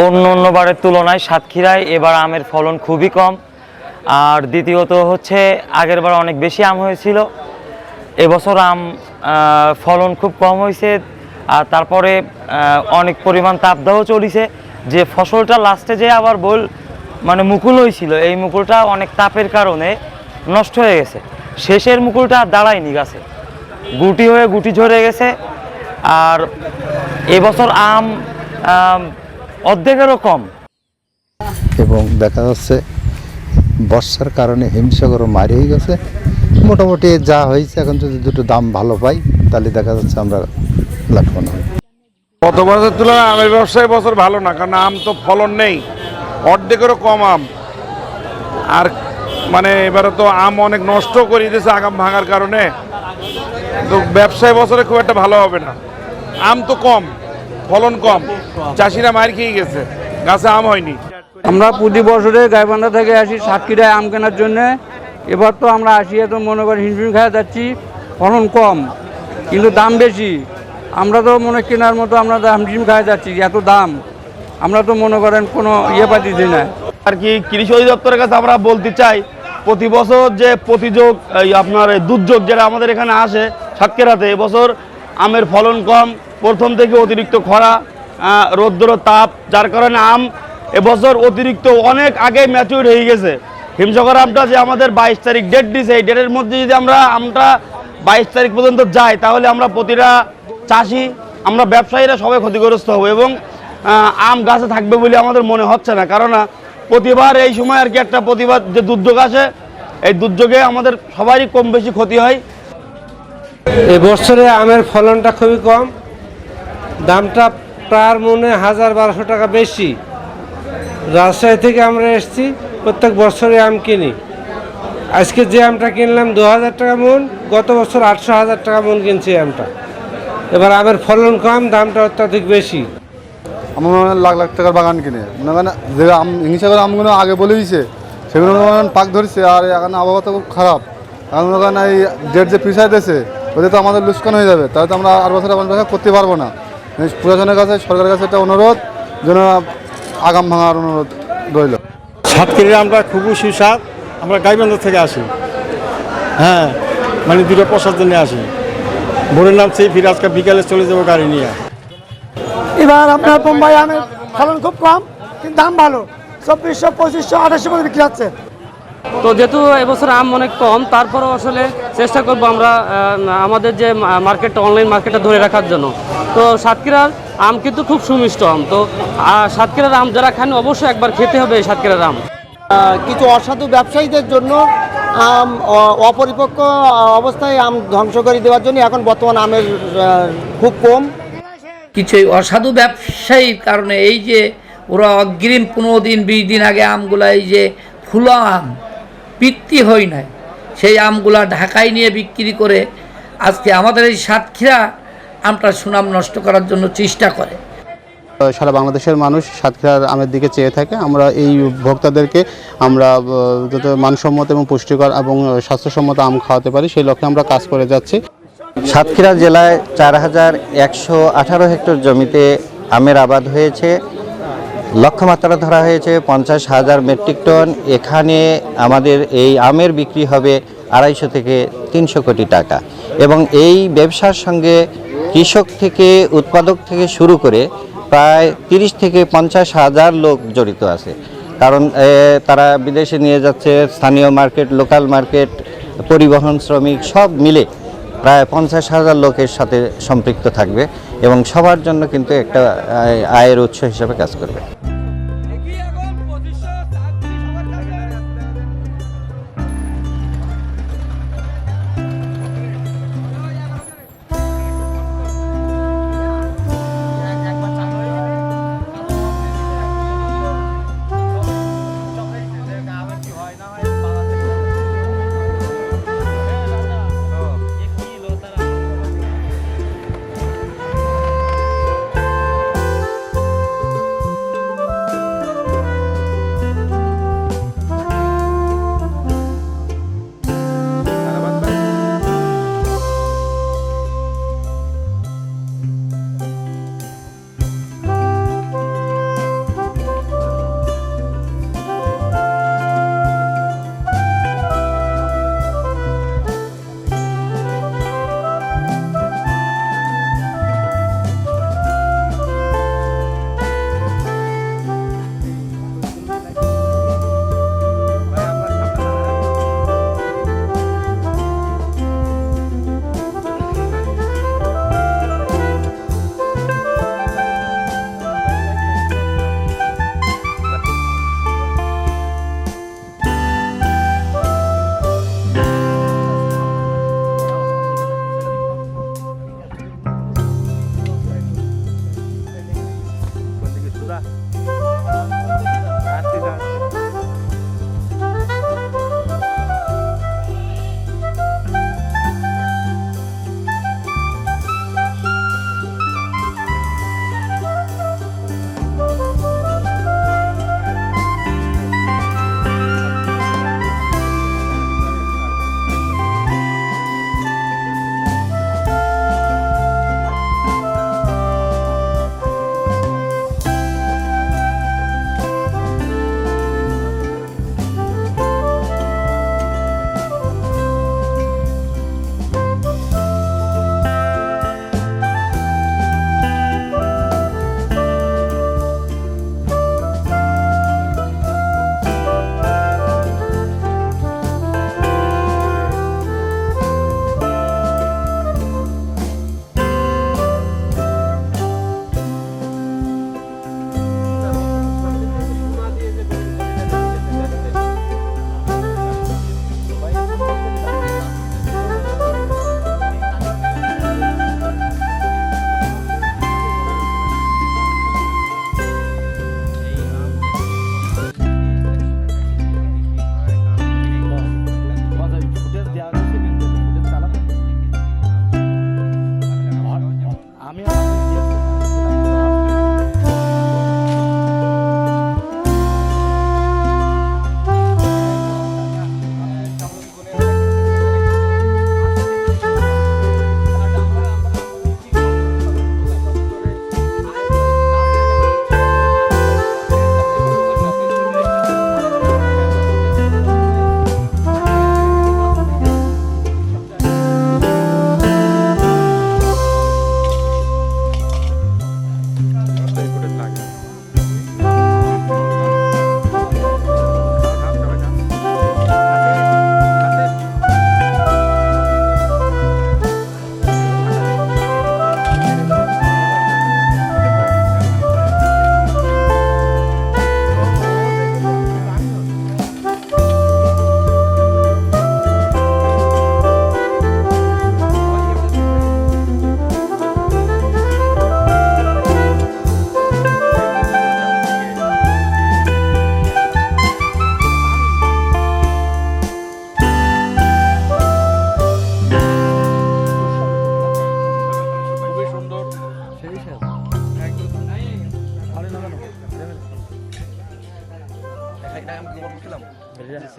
অন্য অন্য বারের তুলনায় সাতক্ষীরায় এবার আমের ফলন খুবই কম। আর দ্বিতীয়ত হচ্ছে আগের বার অনেক বেশি আম হয়েছিল। এবছর আম ফলন খুব কম হয়েছে। আর তারপরে অনেক পরিমাণ তাপদাহ চলিছে যে ফসলটা লাস্টে যে আবার বল মানে মুকুল হয়েছিল এই মুকুলটা অনেক তাপের কারণে নষ্ট হয়ে গেছে। শেষের মুকুলটা আর দাঁড়ায়নি গাছে। গুটি হয়ে গুটি ঝরে গেছে। আর এবছর আম আম, অর্ধেকেরও কম। এবং দেখা যাচ্ছে বর্ষার কারণে হিমসাগরও মারি হয়ে গেছে। মোটামুটি যা হয়েছে এখন যদি দুটো দাম ভালো পাই তাহলে দেখা যাচ্ছে আমরা লাভবান হই গত বছরের তুলনায় আমের ব্যবসায় বছর ভালো না কারণ আম তো ফলন নেই। অর্ধেকেরও কম আম। আর মানে এবারে তো আম অনেক নষ্ট করে দিয়েছে আগাম ভাঙার কারণে। তো ব্যবসায় বছরে খুব একটা ভালো হবে না। আম তো কম। ফলন কম। চাষিরা মার খেয়ে গেছে। গাছে আম হয়নি। আমরা প্রতি বছরে গাইবান্ধা থেকে আসি সাতক্ষীরায় আম কেনার জন্য। এবার তো আমরা আসি তো মনে করি হিমশিম খাওয়া যাচ্ছি ফলন কম কিন্তু দাম বেশি। আমরা তো মনে কেনার মতো আমরা হিমশিম খাওয়া যাচ্ছি এত দাম। আমরা তো মনে করেন কোনো ইয়ে পাচ্ছি না। আর কি কৃষি অধিদপ্তরের কাছে আমরা বলতে চাই প্রতি বছর যে প্রতিযোগ এই আপনার এই দুর্যোগ যেটা আমাদের এখানে আসে সাতক্ষীরাতে এবছর আমের ফলন কম প্রথম থেকে অতিরিক্ত খরা রৌদ্র তাপ, যার কারণে আম এবছর অতিরিক্ত অনেক আগে ম্যাচিউর হয়ে গেছে। হিমসাগর আমটা যে আমাদের বাইশ তারিখ ডেট দিছে, এই ডেটের মধ্যে যদি আমরা আমটা বাইশ তারিখ পর্যন্ত যাই, তাহলে আমরা প্রতিটা চাষি, আমরা ব্যবসায়ীরা সবাই ক্ষতিগ্রস্ত হব এবং আম গাছে থাকবে বলে আমাদের মনে হচ্ছে না। কারণ প্রতিবার এই সময় আর কি একটা প্রতিবার যে দুর্যোগ আসে, এই দুর্যোগে আমাদের সবারই কম বেশি ক্ষতি হয়। এ বছরে আমের ফলনটা খুবই কম। দামটা প্রায় মনে হাজার বারোশো টাকা বেশি। রাজশাহী থেকে আমরা এসেছি, প্রত্যেক বছরে আম কিনি। আজকে যে আমটা কিনলাম দু হাজার টাকা মন, গত বছর আটশো হাজার টাকা মন কিনছি আমটা। এবার আমের ফলন কম, দামটা অত্যাধিক বেশি। আমার লাখ লাখ টাকার বাগান কিনে। মনে যে আম হিংসাগর আমগুলো আগে বলে দিয়েছে, সেগুলো পাক ধরছে, আর এখন আবহাওয়া তো খুব খারাপ। এখন করেন এই ডেট যে পিছাই দিয়েছে, ওদের তো আমাদের লুস্কান হয়ে যাবে, তাহলে তো আমরা আর বছর আমার করতে পারব না। প্রশাসনের কাছে সরকারের কাছে একটা অনুরোধ যেন আগাম ভাঙার অনুরোধ রইল। সাতক্ষীরার আমরা খুবই সুস্বাদ আমরা গাইবান্ধা থেকে আসি। হ্যাঁ মানে দুটো প্রসাদ জন্য আসি। ভোরের নামছি ফিরে আজকে বিকালে চলে যাব গাড়ি নিয়ে। এবার আপনার বোম্বাই আমের ফলন খুব কম কিন্তু দাম ভালো। চব্বিশশো পঁচিশশো আঠাশশো করে বিক্রি হচ্ছে। তো যেহেতু এবছর আম অনেক কম তারপরেও আসলে চেষ্টা করব আমরা আমাদের যে মার্কেটটা অনলাইন মার্কেটটা ধরে রাখার জন্য। তো সাতক্ষীরার আম কিন্তু খুব সুমিষ্ট আম। তো সাতক্ষীরার আম যারা খান অবশ্যই একবার খেতে হবে এই সাতক্ষীরার আম। কিছু অসাধু ব্যবসায়ীদের জন্য আম অপরিপক্ক অবস্থায় আম ধ্বংস করে দেওয়ার জন্য এখন বর্তমান আমের খুব কম। কিছু অসাধু ব্যবসায়ীর কারণে এই যে ওরা অগ্রিম পনেরো দিন বিশ দিন আগে আমগুলো এই যে ফুলো আম বৃত্তি হয় নাই। সেই আমগুলা ঢাকায় নিয়ে বিক্রি করে আজকে আমাদের এই সাতক্ষীরা আমটা সুনাম নষ্ট করার জন্য চেষ্টা করে। সারা বাংলাদেশের মানুষ সাতক্ষীরার আমের দিকে চেয়ে থাকে। আমরা এই ভোক্তাদেরকে আমরা যাতে মানসম্মত এবং পুষ্টিকর এবং স্বাস্থ্যসম্মত আম খাওয়াতে পারি সেই লক্ষ্যে আমরা কাজ করে যাচ্ছি। সাতক্ষীরা জেলায় চার হাজার একশো আঠারো হেক্টর জমিতে আমের আবাদ হয়েছে। লক্ষ্যমাত্রা ধরা হয়েছে পঞ্চাশ হাজার মেট্রিক টন। এখানে আমাদের এই আমের বিক্রি হবে আড়াইশো থেকে তিনশো কোটি টাকা। এবং এই ব্যবসার সঙ্গে কৃষক থেকে, উৎপাদক থেকে শুরু করে প্রায় তিরিশ থেকে পঞ্চাশ হাজার লোক জড়িত আছে। কারণ তারা বিদেশে নিয়ে যাচ্ছে, স্থানীয় মার্কেট, লোকাল মার্কেট, পরিবহন শ্রমিক সব মিলে প্রায় পঞ্চাশ হাজার লোকের সাথে সম্পৃক্ত থাকবে এবং সবার জন্য কিন্তু একটা আয়- আয়ের উৎস হিসেবে কাজ করবে।